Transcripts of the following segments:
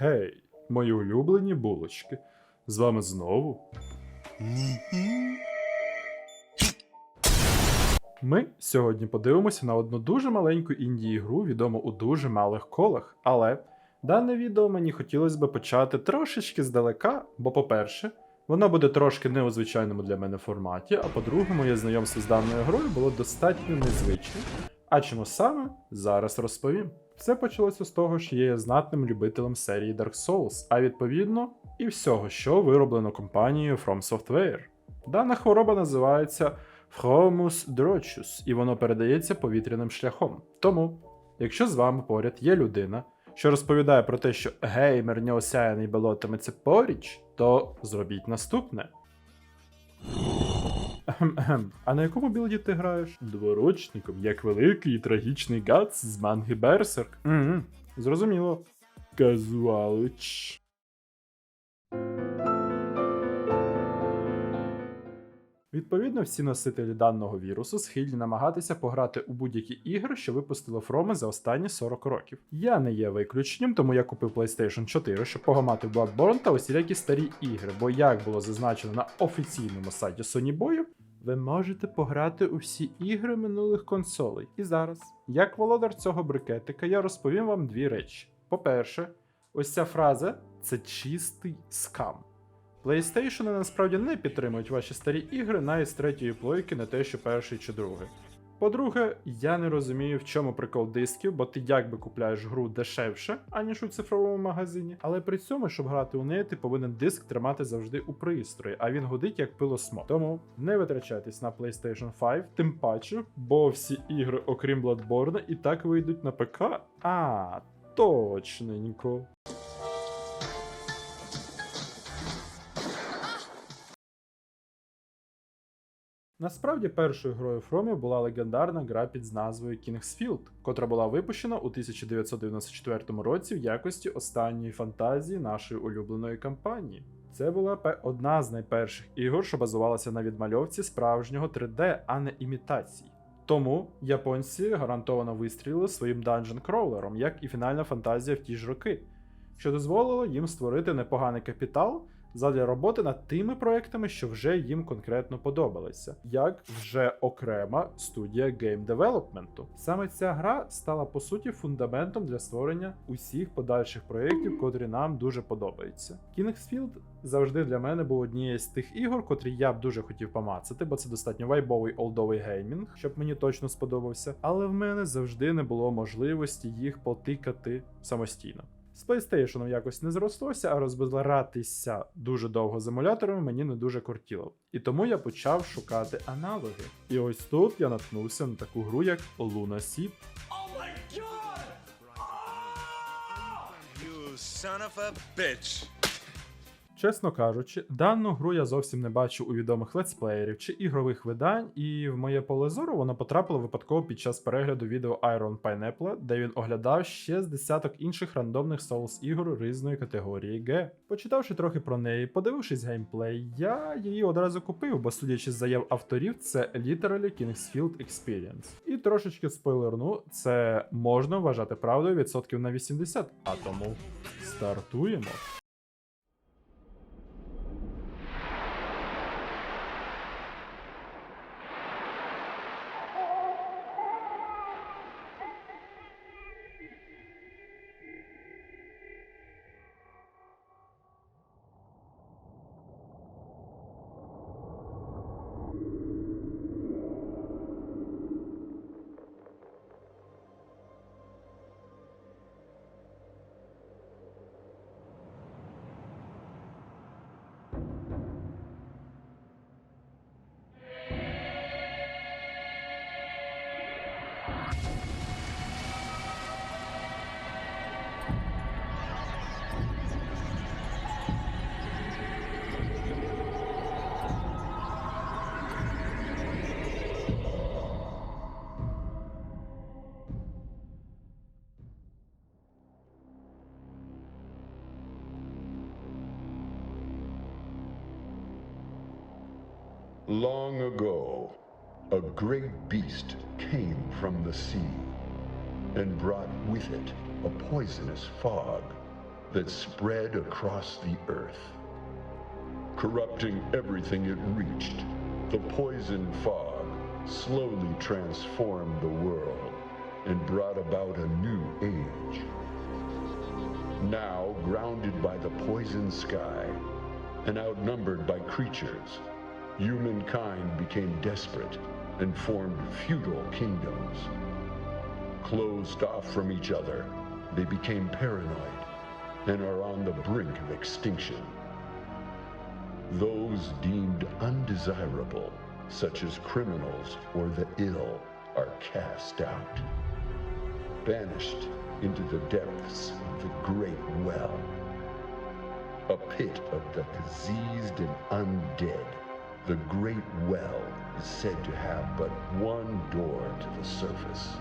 Гей, мої улюблені булочки. З вами знову. Ми сьогодні подивимося на одну дуже маленьку інді гру, відому у дуже малих колах. Але дане відео мені хотілося б почати трошечки здалека, бо, по-перше, воно буде трошки не у звичайному для мене форматі, а по-друге, моє знайомство з даною грою було достатньо незвичним. А чому саме зараз розповім. Все почалося з того, що я є знатним любителем серії Dark Souls, а відповідно і всього, що вироблено компанією From Software. Дана хвороба називається Fromus Drochus, і воно передається повітряним шляхом. Тому, якщо з вами поряд є людина, що розповідає про те, що геймер неосяяний болотами це поріч, то зробіть наступне. А на якому білді ти граєш? Дворучником, як великий і трагічний Гац з манги Берсерк. Угу, зрозуміло. Казуалич. Відповідно, всі носителі даного вірусу схильні намагатися пограти у будь-які ігри, що випустило Фроми за останні 40 років. Я не є виключенням, тому я купив PlayStation 4, щоб погамати Bloodborne та усілякі старі ігри, бо як було зазначено на офіційному сайті Sony Boy, ви можете пограти у всі ігри минулих консолей. І зараз, як володар цього брикетика, я розповім вам дві речі. По-перше, ось ця фраза це чистий скам. PlayStation насправді не підтримують ваші старі ігри навіть з третьої плойки, не те, що перший чи другий. По-друге, я не розумію, в чому прикол дисків, бо ти якби купляєш гру дешевше, аніж у цифровому магазині. Але при цьому, щоб грати у неї, ти повинен диск тримати завжди у пристрої, а він годить як пилосмок. Тому не витрачайтесь на PlayStation 5, тим паче, бо всі ігри, окрім Bloodborne, і так вийдуть на ПК. А, точненько. Насправді першою грою Фромів була легендарна гра під назвою Kingsfield, котра була випущена у 1994 році в якості останньої фантазії нашої улюбленої кампанії. Це була одна з найперших ігор, що базувалася на відмальовці справжнього 3D, а не імітації. Тому японці гарантовано вистрілили своїм данжен кроулером, як і фінальна фантазія в ті ж роки, що дозволило їм створити непоганий капітал задля роботи над тими проектами, що вже їм конкретно подобалися, як вже окрема студія гейм девелопменту. Саме ця гра стала по суті фундаментом для створення усіх подальших проєктів, котрі нам дуже подобаються. Kingsfield завжди для мене був однією з тих ігор, котрі я б дуже хотів помацати, бо це достатньо вайбовий олдовий геймінг, щоб мені точно сподобався. Але в мене завжди не було можливості їх потикати самостійно. З PlayStation якось не зрослося, а розбиратися дуже довго з емуляторами мені не дуже кортіло. І тому я почав шукати аналоги. І ось тут я наткнувся на таку гру, як Luna Seed. Oh my god! You son of a bitch. Чесно кажучи, дану гру я зовсім не бачу у відомих летсплеєрів чи ігрових видань, і в моє поле зору воно потрапило випадково під час перегляду відео Iron Pineapple, де він оглядав ще з десяток інших рандомних Souls ігор різної категорії Г. Почитавши трохи про неї, подивившись геймплей, я її одразу купив, бо судячи з заяв авторів, це literally Kingsfield Experience. І трошечки спойлерну, це можна вважати правдою відсотків на 80, а тому стартуємо. Long ago, a great beast came from the sea and brought with it a poisonous fog. that spread across the earth. Corrupting everything it reached, the poison fog slowly transformed the world and brought about a new age. Now, grounded by the poison sky and outnumbered by creatures, humankind became desperate and formed feudal kingdoms. Closed off from each other, they became paranoid and are on the brink of extinction. Those deemed undesirable, such as criminals or the ill, are cast out, banished into the depths of the great well, a pit of the diseased and undead. The great well is said to have but one door to the surface.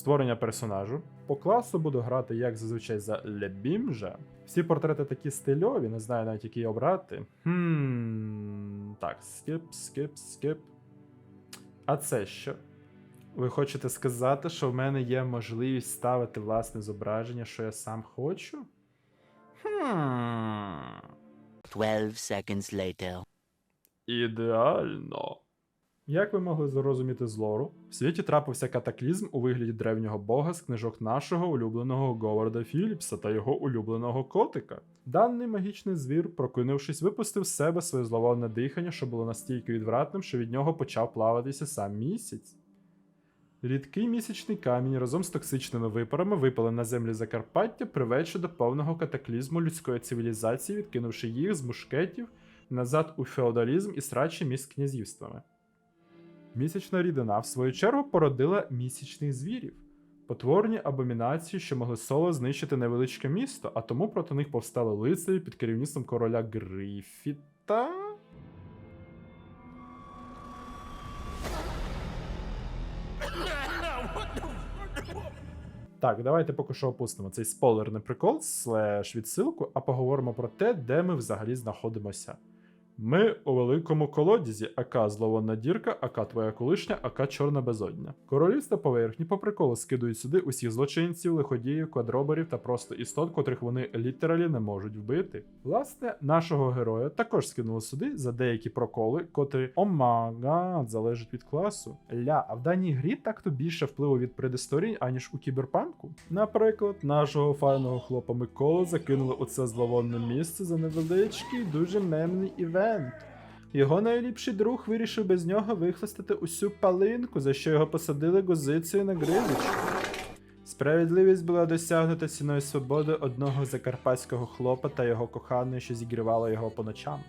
Створення персонажу. По класу буду грати, як зазвичай, за Лебімжа. Всі портрети такі стильові, не знаю навіть який обрати. Хм. Так, скип, скип, скип. А це що? Ви хочете сказати, що в мене є можливість ставити власне зображення, що я сам хочу? Хм. 12 seconds later. Ідеально. Як ви могли зрозуміти з лору, в світі трапився катаклізм у вигляді древнього бога з книжок нашого улюбленого Говарда Філіпса та його улюбленого котика. Даний магічний звір, прокинувшись, випустив з себе своє зловонне дихання, що було настільки відвратним, що від нього почав плаватися сам місяць. Рідкий місячний камінь разом з токсичними випарами випали на землі Закарпаття, приведши до повного катаклізму людської цивілізації, відкинувши їх з мушкетів назад у феодалізм і срачі між князівствами. Місячна рідина, в свою чергу, породила місячних звірів, потворні абомінації, що могли соло знищити невеличке місто, а тому проти них повстали лицарі під керівництвом короля Грифіта. Так, давайте поки що опустимо цей спойлерний прикол, слеш відсилку, а поговоримо про те, де ми взагалі знаходимося. Ми у великому колодязі, АК зловонна дірка, АК твоя колишня, АК чорна безодня. Королівства поверхні по приколу скидують сюди усіх злочинців, лиходіїв, квадроберів та просто істот, котрих вони літералі не можуть вбити. Власне, нашого героя також скинули сюди за деякі проколи, котрі омагад залежать від класу. Ля, а в даній грі так-то більше впливу від предісторій, аніж у кіберпанку. Наприклад, нашого файного хлопа Миколу закинули у це зловонне місце за невеличкий, дуже мемний івент. Його найліпший друг вирішив без нього вихлестати усю палинку, за що його посадили гозицею на гризочку. Справедливість була досягнута ціною свободи одного закарпатського хлопа та його коханої, що зігрівала його по ночам.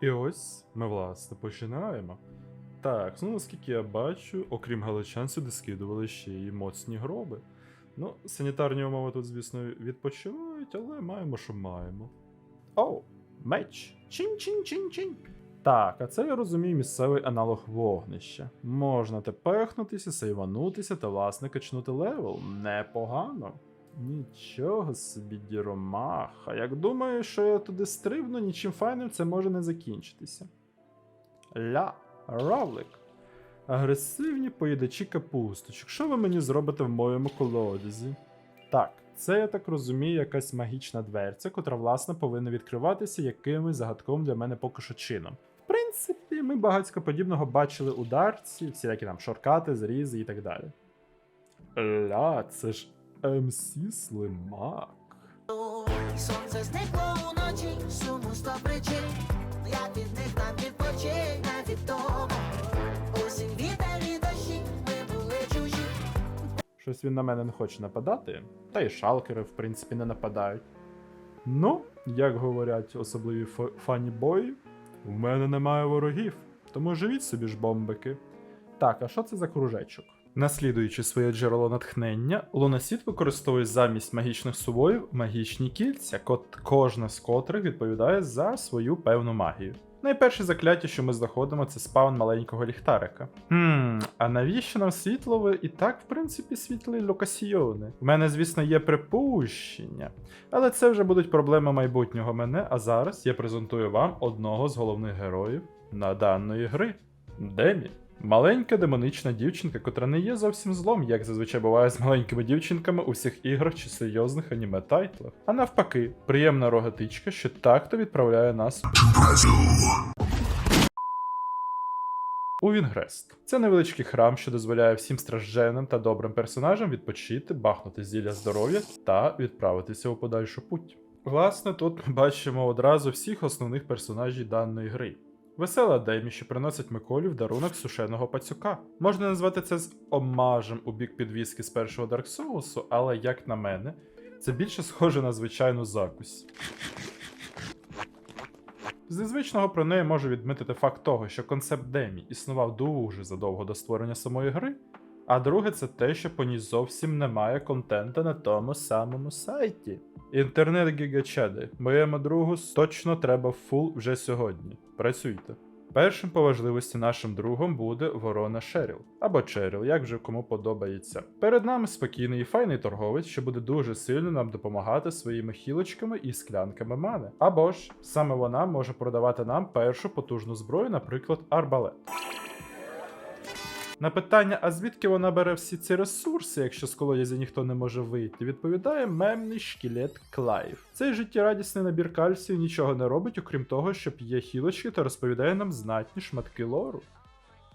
І ось ми власне починаємо. Так, ну наскільки я бачу, окрім галичан, сюди скидували ще й моцні гроби. Ну, санітарні умови тут, звісно, відпочивають, але маємо, що маємо. Оу, меч. Чин-чин-чин-чин. Так, а це я розумію місцевий аналог вогнища. Можна тепехнутися, сейванутися та власне качнути левел. Непогано. Нічого собі, діромаха. Як думаю, що я туди стрибну, нічим файним це може не закінчитися. Ля, равлик. Агресивні поїдачі капусточок. Що ви мені зробите в моєму колодязі? Так, це я так розумію, якась магічна дверця, котра, власне, повинна відкриватися якимось загадковим для мене поки що чином. В принципі, ми багатько подібного бачили у дарці, всілякі там шоркати, зрізи і так далі. Ля, це ж МС Слимак. Сонце зникло уночі, суму сто причин. Я від них там відпочинь, Щось він на мене не хоче нападати, та й шалкери, в принципі, не нападають. Ну, як говорять особливі фані-бої, в мене немає ворогів, тому живіть собі ж бомбики. Так, а що це за кружечок? Наслідуючи своє джерело натхнення, Лунасіт використовує замість магічних сувоїв магічні кільця, кот кожна з котрих відповідає за свою певну магію. Найперше закляття, що ми знаходимо, це спаун маленького ліхтарика. Хм, а навіщо нам світло і так, в принципі, світлі локасіони? В мене, звісно, є припущення, але це вже будуть проблеми майбутнього мене. А зараз я презентую вам одного з головних героїв на даної гри Демі. Маленька демонична дівчинка, котра не є зовсім злом, як зазвичай буває з маленькими дівчинками у всіх іграх чи серйозних аніме-тайтлах. А навпаки, приємна рогатичка, що так-то відправляє нас у Вінгрест. Це невеличкий храм, що дозволяє всім стражденним та добрим персонажам відпочити, бахнути зілля здоров'я та відправитися у подальшу путь. Власне, тут ми бачимо одразу всіх основних персонажів даної гри. Весела Демі, що приносить Миколі в дарунок сушеного пацюка. Можна назвати це з омажем у бік підвіски з першого Dark Souls, але як на мене, це більше схоже на звичайну закусь. З незвичного про неї можу відмітити факт того, що концепт Демі існував дуже задовго до створення самої гри, а друге, це те, що по ній зовсім немає контента на тому самому сайті. Інтернет гігачади, моєму другу точно треба фул вже сьогодні. Працюйте. Першим по важливості нашим другом буде ворона Шеріл або Черіл, як вже кому подобається. Перед нами спокійний і файний торговець, що буде дуже сильно нам допомагати своїми хілочками і склянками мани. Або ж саме вона може продавати нам першу потужну зброю, наприклад, арбалет. На питання, а звідки вона бере всі ці ресурси, якщо з колодязя ніхто не може вийти, відповідає мемний шкілет Клайв. Цей життєрадісний набір кальцію нічого не робить, окрім того, що п'є хілочки та розповідає нам знатні шматки лору.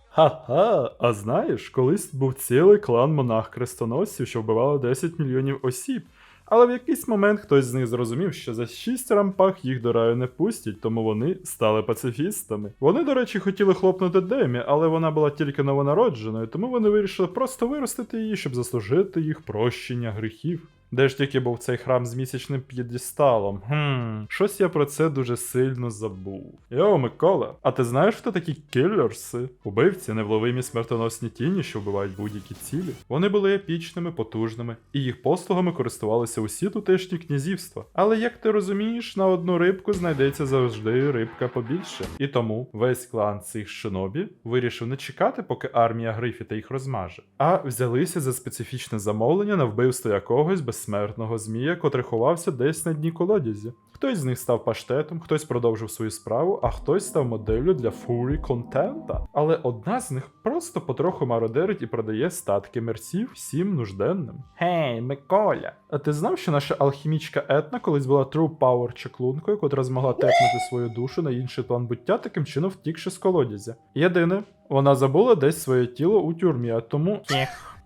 Ха-ха, а знаєш, колись був цілий клан монах-крестоносців, що вбивало 10 мільйонів осіб. Але в якийсь момент хтось з них зрозумів, що за шість рампах їх до раю не пустять, тому вони стали пацифістами. Вони, до речі, хотіли хлопнути Демі, але вона була тільки новонародженою, тому вони вирішили просто виростити її, щоб заслужити їх прощення гріхів. Де ж тільки був цей храм з місячним п'єдесталом? Хм, щось я про це дуже сильно забув. Йо, Микола, а ти знаєш, хто такі кіллерси? Убивці, невловимі смертоносні тіні, що вбивають будь-які цілі. Вони були епічними, потужними, і їх послугами користувалися усі тутешні князівства. Але як ти розумієш, на одну рибку знайдеться завжди рибка побільше. І тому весь клан цих шинобі вирішив не чекати, поки армія Грифіта їх розмаже, а взялися за специфічне замовлення на вбивство якогось безсмертного змія, котрий ховався десь на дні колодязі. Хтось з них став паштетом, хтось продовжив свою справу, а хтось став моделлю для фурі контента. Але одна з них просто потроху мародерить і продає статки мерців всім нужденним. Гей, Миколя! А ти знав, що наша алхімічка Етна колись була True Power чаклункою, котра змогла тепнути свою душу на інший план буття, таким чином втікши з колодязя. Єдине, вона забула десь своє тіло у тюрмі, а тому.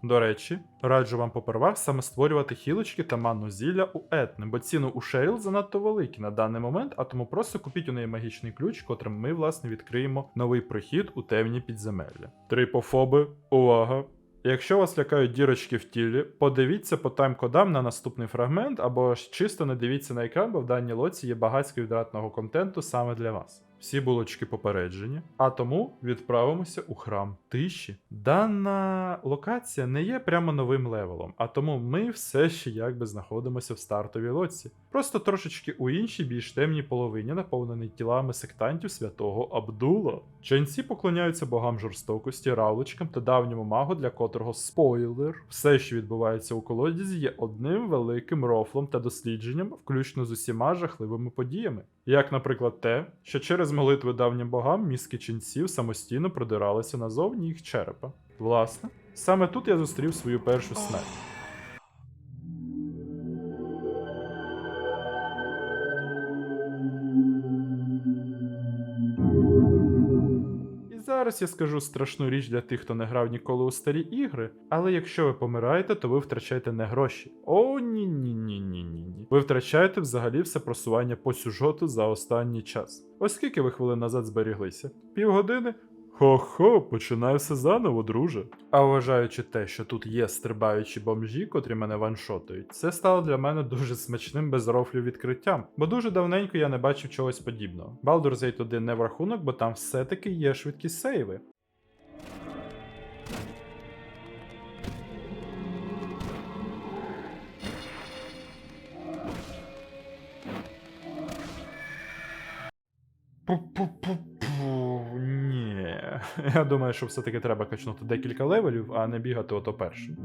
До речі, раджу вам попервах саме створювати хілочки та манну зілля у Етни, бо ціну у Шеріл занадто великі на даний момент, а тому просто купіть у неї магічний ключ, котрим ми, власне, відкриємо новий прохід у темні підземелля. Трипофоби, увага! Якщо вас лякають дірочки в тілі, подивіться по тайм-кодам на наступний фрагмент, або ж чисто не дивіться на екран, бо в даній лоці є багатсько відратного контенту саме для вас. Всі булочки попереджені, а тому відправимося у храм тиші. Дана локація не є прямо новим левелом, а тому ми все ще якби знаходимося в стартовій лоці. Просто трошечки у іншій більш темній половині, наповненій тілами сектантів святого Абдула. Ченці поклоняються богам жорстокості, равличкам та давньому магу, для котрого спойлер, все, що відбувається у колодязі, є одним великим рофлом та дослідженням, включно з усіма жахливими подіями. Як, наприклад, те, що через молитви давнім богам мізки ченців самостійно продиралися назовні їх черепа. Власне, саме тут я зустрів свою першу смерть. Зараз я скажу страшну річ для тих, хто не грав ніколи у старі ігри, але якщо ви помираєте, то ви втрачаєте не гроші. О, ні ні ні ні ні. Ви втрачаєте взагалі все просування по сюжету за останній час. Оскільки ви хвилин назад зберіглися? Півгодини? Хо-хо, починай все заново, друже. А вважаючи те, що тут є стрибаючі бомжі, котрі мене ваншотують, це стало для мене дуже смачним без рофлю відкриттям, бо дуже давненько я не бачив чогось подібного. Baldur's Gate 1 не в рахунок, бо там все-таки є швидкі сейви. Ні. Я думаю, що все-таки треба качнути декілька левелів, а не бігати ото першим.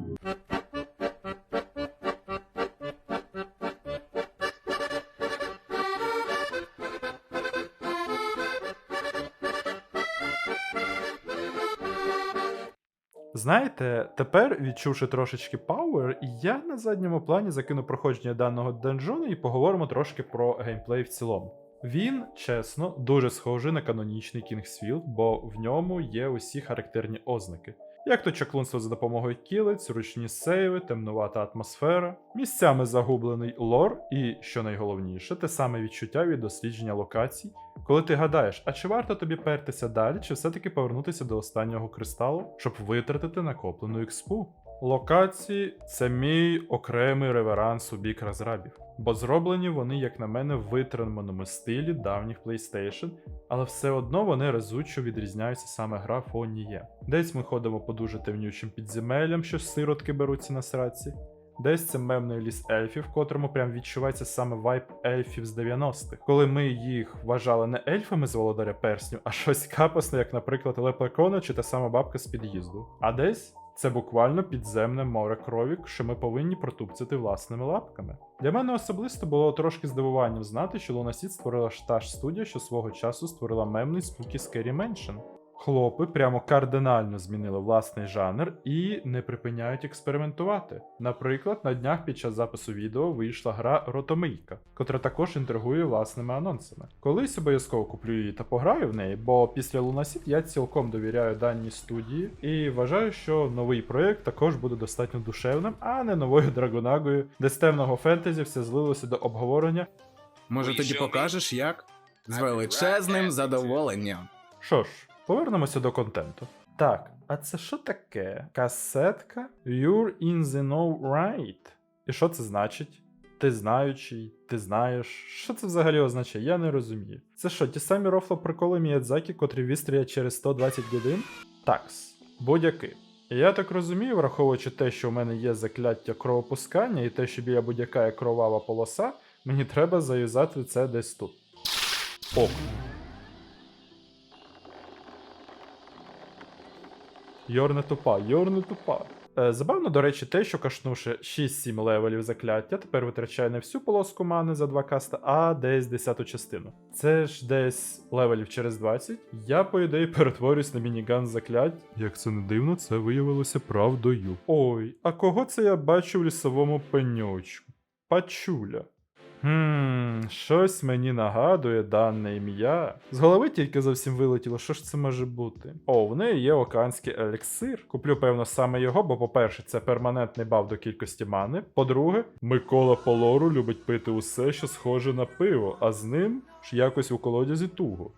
Знаєте, тепер, відчувши трошечки Power, я на задньому плані закину проходження даного данжону і поговоримо трошки про геймплей в цілому. Він, чесно, дуже схожий на канонічний Kingsfield, бо в ньому є усі характерні ознаки. Як то чаклунство за допомогою кілиць, ручні сейви, темнувата атмосфера, місцями загублений лор і, що найголовніше, те саме відчуття від дослідження локацій, коли ти гадаєш, а чи варто тобі пертися далі, чи все-таки повернутися до останнього кристалу, щоб витратити накоплену експу. Локації це мій окремий реверанс у бік розрабів, бо зроблені вони, як на мене, в витриманому стилі давніх PlayStation, але все одно вони разучо відрізняються саме гра є. Десь ми ходимо по дуже темнючим підземеллям, що сиротки беруться на сраці. Десь це мемний ліс ельфів, в котрому прям відчувається саме вайб ельфів з 90-х, коли ми їх вважали не ельфами з володаря персню, а щось капосне, як, наприклад, лепрекона чи та сама бабка з під'їзду. А десь це буквально підземне море крові, що ми повинні протупцяти власними лапками. Для мене особисто було трошки здивуванням знати, що Лунасід створила ж та ж студія, що свого часу створила мемний спуки Scary Mansion. Хлопи прямо кардинально змінили власний жанр і не припиняють експериментувати. Наприклад, на днях під час запису відео вийшла гра Ротомийка, котра також інтригує власними анонсами. Колись обов'язково куплю її та пограю в неї, бо після Lunaseed я цілком довіряю даній студії і вважаю, що новий проєкт також буде достатньо душевним, а не новою драгонагою, де з темного фентезі все злилося до обговорення Може, тоді покажеш як? З величезним задоволенням. Що ж, повернемося до контенту. Так, а це що таке? Касетка? You're in the know right? І що це значить? Ти знаючий, ти знаєш. Що це взагалі означає? Я не розумію. Це що, ті самі рофло приколи Міядзакі, котрі вістріять через 120 годин? Такс, будь-який. Я так розумію, враховуючи те, що в мене є закляття кровопускання і те, що біля будь-яка є кровава полоса, мені треба заюзати це десь тут. Ок. Йор не тупа, Йор не тупа. Забавно, до речі, те, що кашнувши 6-7 левелів закляття, тепер витрачає не всю полоску мани за 2 каста, а десь 10 частину. Це ж десь левелів через 20. Я, по ідеї, перетворюсь на мініган заклять. Як це не дивно, це виявилося правдою. Ой, а кого це я бачу в лісовому пеньочку? Пачуля. Хм, щось мені нагадує дане ім'я. З голови тільки зовсім вилетіло, що ж це може бути. О, в неї є океанський еліксир. Куплю, певно, саме його, бо, по-перше, це перманентний баф до кількості мани. По-друге, Микола Полору любить пити усе, що схоже на пиво, а з ним ж якось у колодязі туго.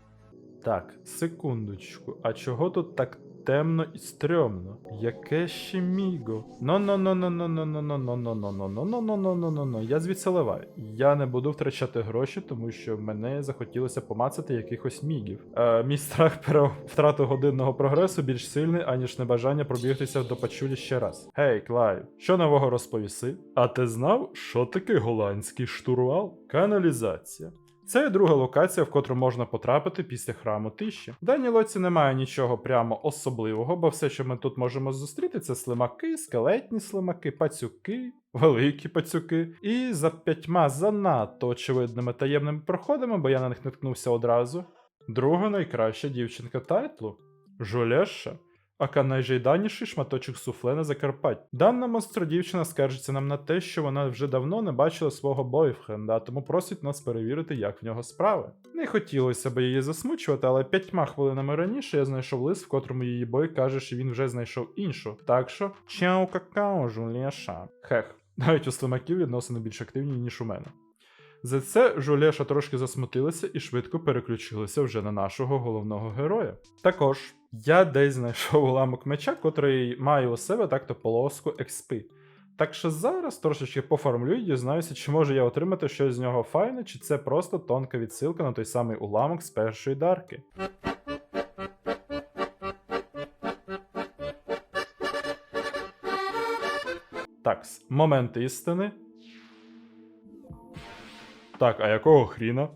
Так, секундочку, а чого тут так темно і стрьомно? Яке ще міго? но но но но но но но но но но но но но но но но но но Я звідси ливаю. Я не буду втрачати гроші, тому що мене захотілося помацати якихось мігів. Мій страх про втрату годинного прогресу більш сильний, аніж небажання пробігтися до пачулі ще раз. Гей, Клайв, що нового розповіси? А ти знав, що таке голландський штурвал? Каналізація. Це друга локація, в котру можна потрапити після храму тиші. В даній лоці немає нічого прямо особливого, бо все, що ми тут можемо зустріти, це слимаки, скелетні слимаки, пацюки, великі пацюки. І за п'ятьма занадто очевидними таємними проходами, бо я на них наткнувся одразу. Друга найкраща дівчинка тайтлу Жулеша. Ака найжайданіший шматочок суфле на Закарпатті. Дана монстро дівчина скаржиться нам на те, що вона вже давно не бачила свого бойфренда, тому просить нас перевірити, як в нього справи. Не хотілося б її засмучувати, але п'ятьма хвилинами раніше я знайшов лист, в котрому її бой каже, що він вже знайшов іншу. Так що, чао какао, жулєша. Хех, навіть у слимаків відносини більш активні, ніж у мене. За це Жулеша трошки засмутилася і швидко переключилася вже на нашого головного героя. Також Я десь знайшов уламок меча, котрий має у себе так-то полоску експи. Так що зараз трошечки поформлю і дізнаюся, чи можу я отримати щось з нього файне, чи це просто тонка відсилка на той самий уламок з першої дарки. Такс, момент істини. Так, а якого хріна?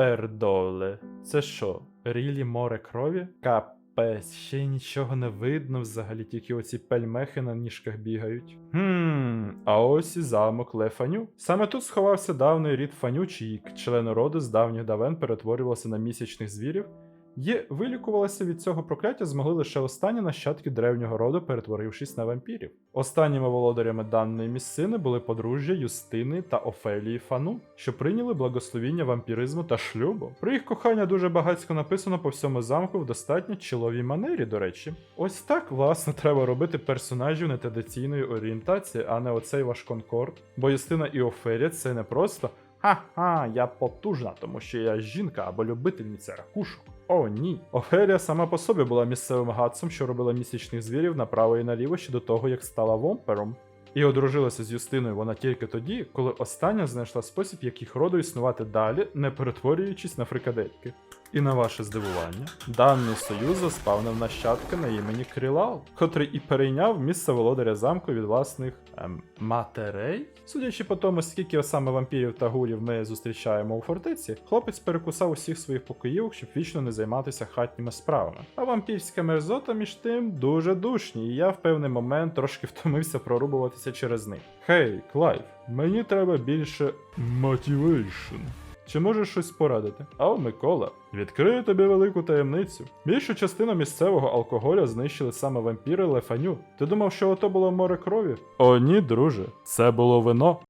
Пердоле. Це що, рілі море крові? Капець, ще нічого не видно взагалі, тільки оці пельмехи на ніжках бігають. Хм, а ось і замок Лефаню. Саме тут сховався давний рід Фаню, чий член роду з давніх давен перетворювався на місячних звірів. Є вилікувалися від цього прокляття змогли лише останні нащадки древнього роду, перетворившись на вампірів. Останніми володарями даної місцини були подружжя Юстини та Офелії Фану, що прийняли благословіння вампіризму та шлюбу. Про їх кохання дуже багатько написано по всьому замку в достатньо чоловій манері, до речі. Ось так, власне, треба робити персонажів нетрадиційної орієнтації, а не оцей ваш конкорд. Бо Юстина і Офелія це не просто. Ха-ха, я потужна, тому що я жінка або любительниця ракушок. О, ні. Офелія сама по собі була місцевим гадцем, що робила місячних звірів направо і наліво ще до того, як стала вомпером. І одружилася з Юстиною вона тільки тоді, коли остання знайшла спосіб, як їх роду існувати далі, не перетворюючись на фрикадельки. І на ваше здивування, даний союз заспавнив нащадка на імені Крілал, котрий і перейняв місце володаря замку від власних ем, матерей. Судячи по тому, скільки саме вампірів та гулів ми зустрічаємо у фортеці, хлопець перекусав усіх своїх покоїв, щоб вічно не займатися хатніми справами. А вампірська мерзота між тим дуже душні, і я в певний момент трошки втомився прорубуватися через них. Хей, Клайв, мені треба більше мотивейшн. Чи можеш щось порадити? А Микола, відкрию тобі велику таємницю. Більшу частину місцевого алкоголя знищили саме вампіри Лефаню. Ти думав, що ото було море крові? О, ні, друже, це було вино.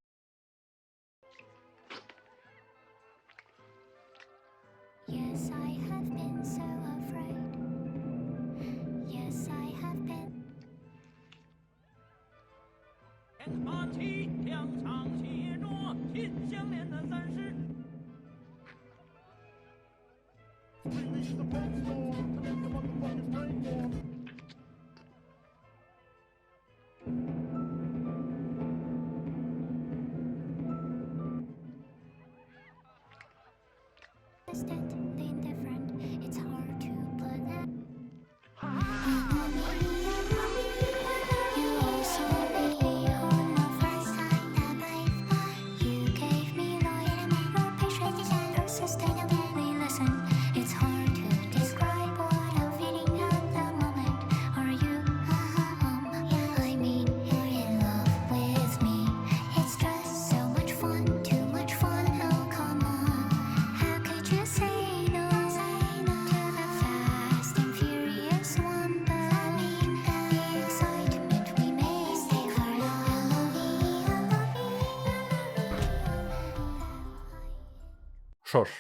Що ж,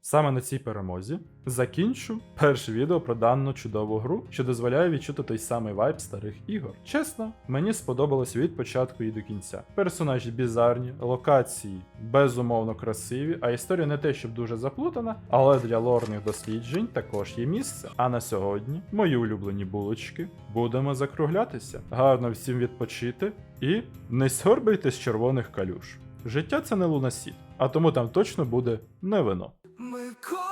саме на цій перемозі закінчу перше відео про дану чудову гру, що дозволяє відчути той самий вайб старих ігор. Чесно, мені сподобалось від початку і до кінця. Персонажі бізарні, локації безумовно красиві, а історія не те, щоб дуже заплутана, але для лорних досліджень також є місце. А на сьогодні мої улюблені булочки будемо закруглятися. Гарно всім відпочити і не сьорбайте з червоних калюш. Життя це не лунасід, а тому там точно буде не вино. Микола!